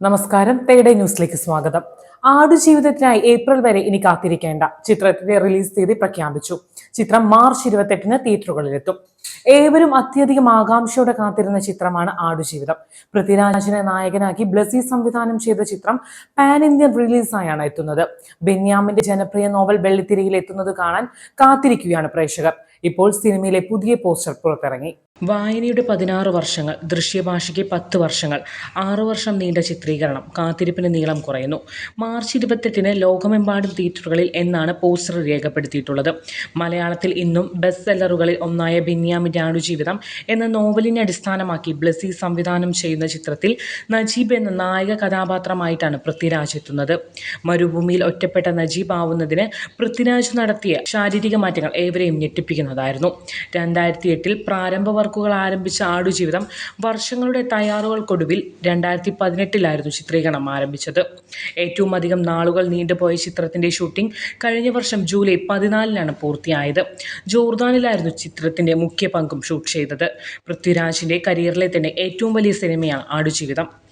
നമസ്കാരം. തേടെ ന്യൂസിലേക്ക് സ്വാഗതം. ആടുജീവിതത്തിനായി ഏപ്രിൽ വരെ ഇനി കാത്തിരിക്കേണ്ട. ചിത്രത്തിന്റെ റിലീസ് തീയതി പ്രഖ്യാപിച്ചു. ചിത്രം മാർച്ച് ഇരുപത്തെട്ടിന് തിയേറ്ററുകളിലെത്തും. ഏവരും അത്യധികം ആകാംക്ഷയോടെ കാത്തിരുന്ന ചിത്രമാണ് ആടുജീവിതം. പൃഥ്വിരാജിനെ നായകനാക്കി ബ്ലസി സംവിധാനം ചെയ്ത ചിത്രം പാൻ ഇന്ത്യൻ റിലീസായാണ് എത്തുന്നത്. ബെന്യാമിന്റെ ജനപ്രിയ നോവൽ വെള്ളിത്തിരയിൽ എത്തുന്നത് കാണാൻ കാത്തിരിക്കുകയാണ് പ്രേക്ഷകർ. ഇപ്പോൾ സിനിമയിലെ പുതിയ പോസ്റ്റർ പുറത്തിറങ്ങി. വായനയുടെ പതിനാറ് വർഷങ്ങൾ ദൃശ്യഭാഷയ്ക്ക് പത്ത് വർഷങ്ങൾ ആറു വർഷം നീണ്ട ചിത്രീകരണം കാത്തിരിപ്പിന് നീളം കുറയുന്നു. മാർച്ച് ഇരുപത്തെട്ടിന് ലോകമെമ്പാടും തിയേറ്ററുകളിൽ എന്നാണ് പോസ്റ്റർ രേഖപ്പെടുത്തിയിട്ടുള്ളത്. മലയാളത്തിൽ ഇന്നും ബെസ്റ്റ് സെല്ലറുകളിൽ ഒന്നായ ബെന്യാമിന്റെ ആടുജീവിതം എന്ന നോവലിനെ അടിസ്ഥാനമാക്കി ബ്ലസി സംവിധാനം ചെയ്യുന്ന ചിത്രത്തിൽ നജീബ് എന്ന നായക കഥാപാത്രമായിട്ടാണ് പൃഥ്വിരാജ് എത്തുന്നത്. മരുഭൂമിയിൽ ഒറ്റപ്പെട്ട നജീബ് ആവുന്നതിന് പൃഥ്വിരാജ് നടത്തിയ ശാരീരിക മാറ്റങ്ങൾ ഏവരെയും ഞെട്ടിപ്പിക്കുന്നതായിരുന്നു. രണ്ടായിരത്തി എട്ടിൽ പ്രാരംഭ വർക്കുകൾ ആരംഭിച്ച ആടുജീവിതം വർഷങ്ങളുടെ തയ്യാറുകൾക്കൊടുവിൽ രണ്ടായിരത്തി പതിനെട്ടിലായിരുന്നു ചിത്രീകരണം ആരംഭിച്ചത്. ഏറ്റവും അധികം നാളുകൾ നീണ്ടുപോയ ചിത്രത്തിന്റെ ഷൂട്ടിംഗ് കഴിഞ്ഞ വർഷം ജൂലൈ പതിനാലിനാണ് പൂർത്തിയായത്. ജോർദാനിലായിരുന്നു ചിത്രത്തിന്റെ മുഖ്യ പങ്കും ഷൂട്ട് ചെയ്തത്. പൃഥ്വിരാജിന്റെ കരിയറിലെ തന്നെ ഏറ്റവും വലിയ സിനിമയാണ് ആടുജീവിതം.